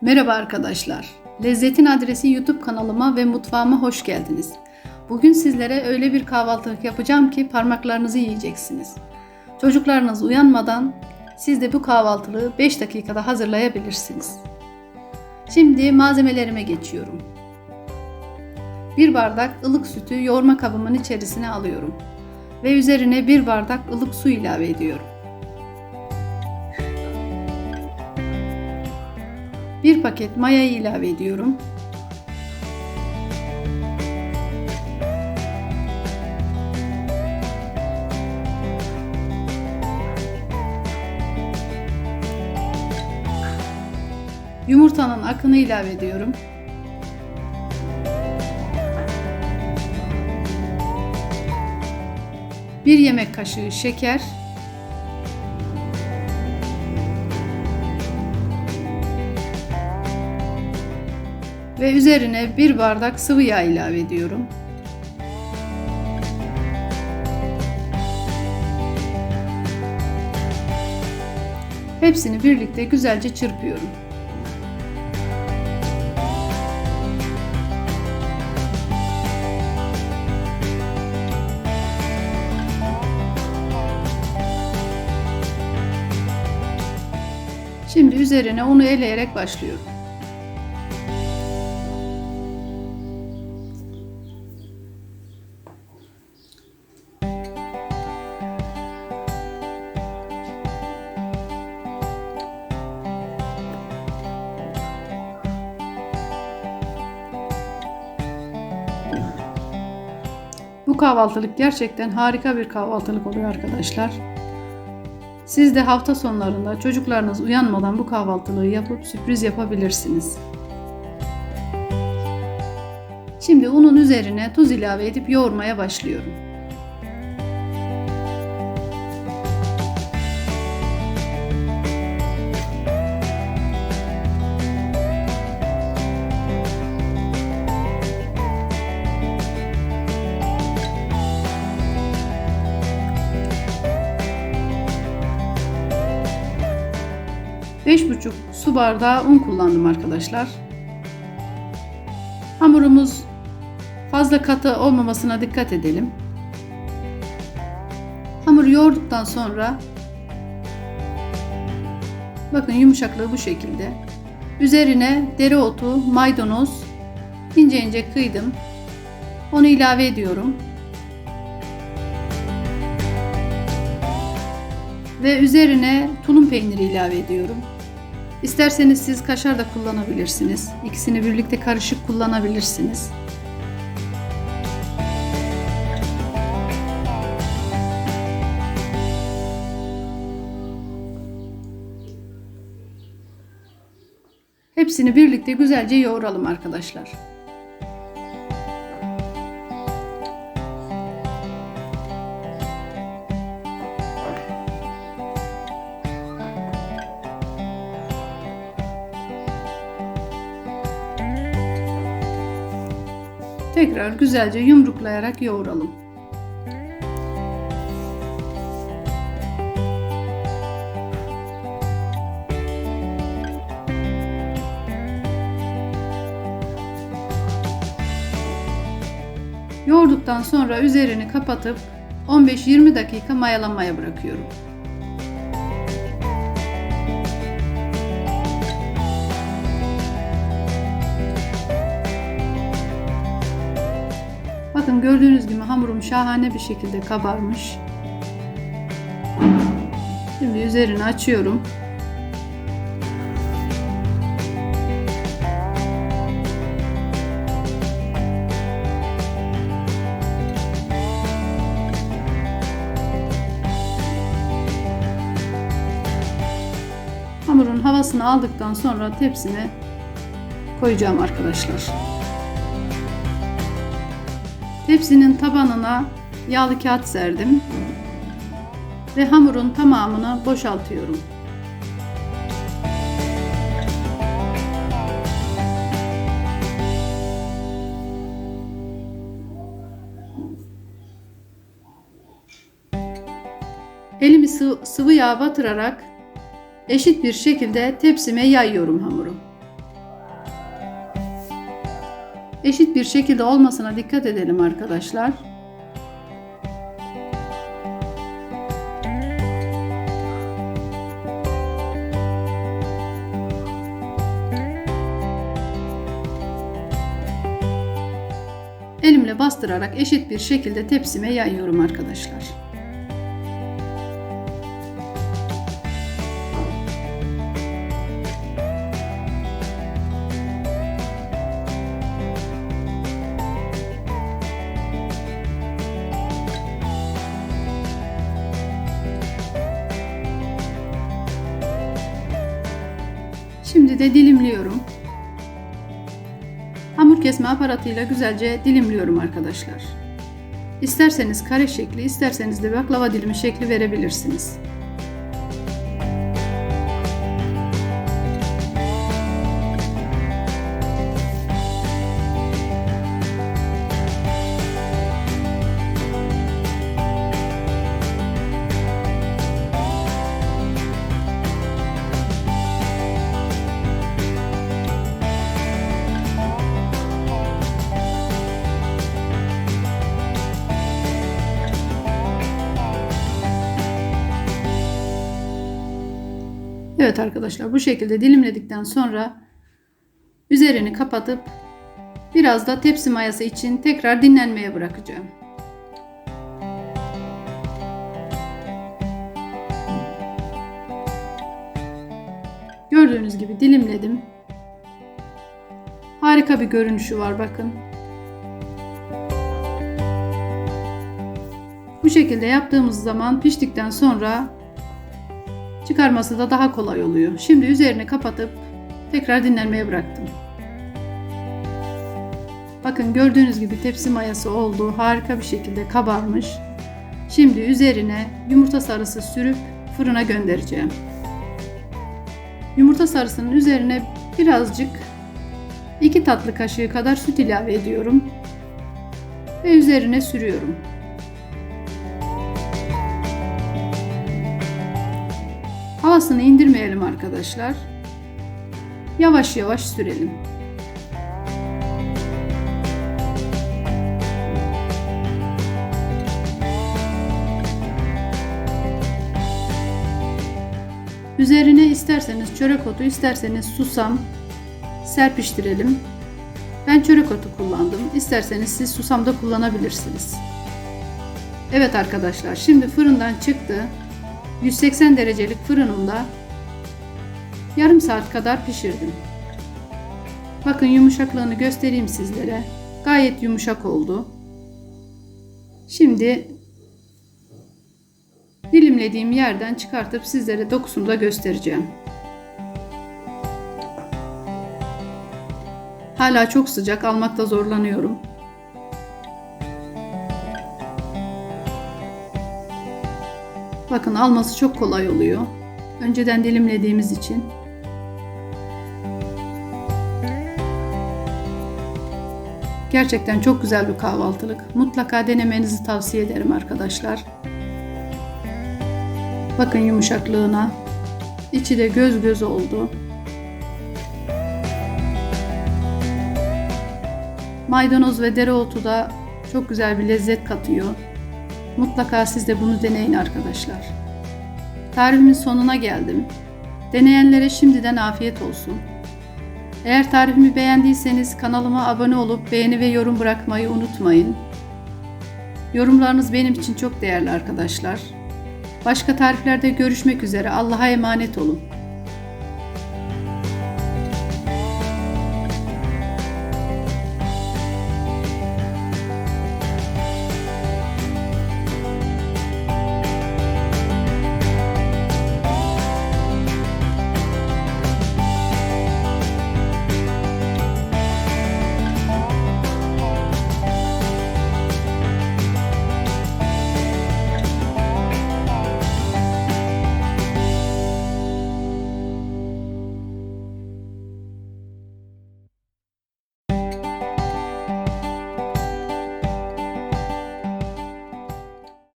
Merhaba arkadaşlar. Lezzetin Adresi YouTube kanalıma ve mutfağıma hoş geldiniz. Bugün sizlere öyle bir kahvaltılık yapacağım ki parmaklarınızı yiyeceksiniz. Çocuklarınız uyanmadan siz de bu kahvaltılığı 5 dakikada hazırlayabilirsiniz. Şimdi malzemelerime geçiyorum. 1 bardak ılık sütü yoğurma kabımın içerisine alıyorum ve üzerine 1 bardak ılık su ilave ediyorum. 1 paket mayayı ilave ediyorum. Yumurtanın akını ilave ediyorum. Bir yemek kaşığı şeker, ve üzerine bir bardak sıvı yağ ilave ediyorum. Hepsini birlikte güzelce çırpıyorum. Şimdi üzerine unu eleyerek başlıyorum. Bu kahvaltılık gerçekten harika bir kahvaltılık oluyor arkadaşlar. Siz de hafta sonlarında çocuklarınız uyanmadan bu kahvaltılığı yapıp sürpriz yapabilirsiniz. Şimdi unun üzerine tuz ilave edip yoğurmaya başlıyorum. Beş buçuk su bardağı un kullandım arkadaşlar. Hamurumuz fazla katı olmamasına dikkat edelim. Hamuru yoğurduktan sonra bakın yumuşaklığı bu şekilde. Üzerine dereotu, maydanoz ince ince kıydım. Onu ilave ediyorum. Ve üzerine tulum peyniri ilave ediyorum. İsterseniz siz kaşar da kullanabilirsiniz. İkisini birlikte karışık kullanabilirsiniz. Hepsini birlikte güzelce yoğuralım arkadaşlar. Tekrar güzelce yumruklayarak yoğuralım. Yoğurduktan sonra üzerini kapatıp 15-20 dakika mayalanmaya bırakıyorum. Bakın gördüğünüz gibi hamurum şahane bir şekilde kabarmış. Şimdi üzerini açıyorum. Hamurun havasını aldıktan sonra tepsime koyacağım arkadaşlar. Tepsinin tabanına yağlı kağıt serdim ve hamurun tamamını boşaltıyorum. Elimi sıvı, yağ batırarak eşit bir şekilde tepsime yayıyorum hamuru. Eşit bir şekilde olmasına dikkat edelim arkadaşlar. Elimle bastırarak eşit bir şekilde tepsime yayıyorum arkadaşlar. Şimdi de dilimliyorum. Hamur kesme aparatıyla güzelce dilimliyorum arkadaşlar. İsterseniz kare şekli, isterseniz de baklava dilimi şekli verebilirsiniz. Evet arkadaşlar bu şekilde dilimledikten sonra üzerini kapatıp biraz da tepsi mayası için tekrar dinlenmeye bırakacağım. Gördüğünüz gibi dilimledim. Harika bir görünüşü var bakın. Bu şekilde yaptığımız zaman piştikten sonra Çıkarması da daha kolay oluyor. Şimdi üzerini kapatıp tekrar dinlenmeye bıraktım. Bakın gördüğünüz gibi tepsi mayası oldu. Harika bir şekilde kabarmış. Şimdi üzerine yumurta sarısı sürüp fırına göndereceğim. Yumurta sarısının üzerine birazcık 2 tatlı kaşığı kadar süt ilave ediyorum ve üzerine sürüyorum. Havasını indirmeyelim arkadaşlar. Yavaş yavaş sürelim. Üzerine isterseniz çörek otu, isterseniz susam serpiştirelim. Ben çörek otu kullandım. İsterseniz siz susam da kullanabilirsiniz. Evet arkadaşlar, şimdi fırından çıktı. 180 derecelik fırınımda yarım saat kadar pişirdim. Bakın yumuşaklığını göstereyim sizlere. Gayet yumuşak oldu. Şimdi dilimlediğim yerden çıkartıp sizlere dokusunu da göstereceğim. Hala çok sıcak almakta zorlanıyorum. Bakın alması çok kolay oluyor. Önceden dilimlediğimiz için. Gerçekten çok güzel bir kahvaltılık. Mutlaka denemenizi tavsiye ederim arkadaşlar. Bakın yumuşaklığına. İçi de göz göz oldu. Maydanoz ve dereotu da çok güzel bir lezzet katıyor. Mutlaka siz de bunu deneyin arkadaşlar. Tarifimin sonuna geldim. Deneyenlere şimdiden afiyet olsun. Eğer tarifimi beğendiyseniz kanalıma abone olup beğeni ve yorum bırakmayı unutmayın. Yorumlarınız benim için çok değerli arkadaşlar. Başka tariflerde görüşmek üzere. Allah'a emanet olun.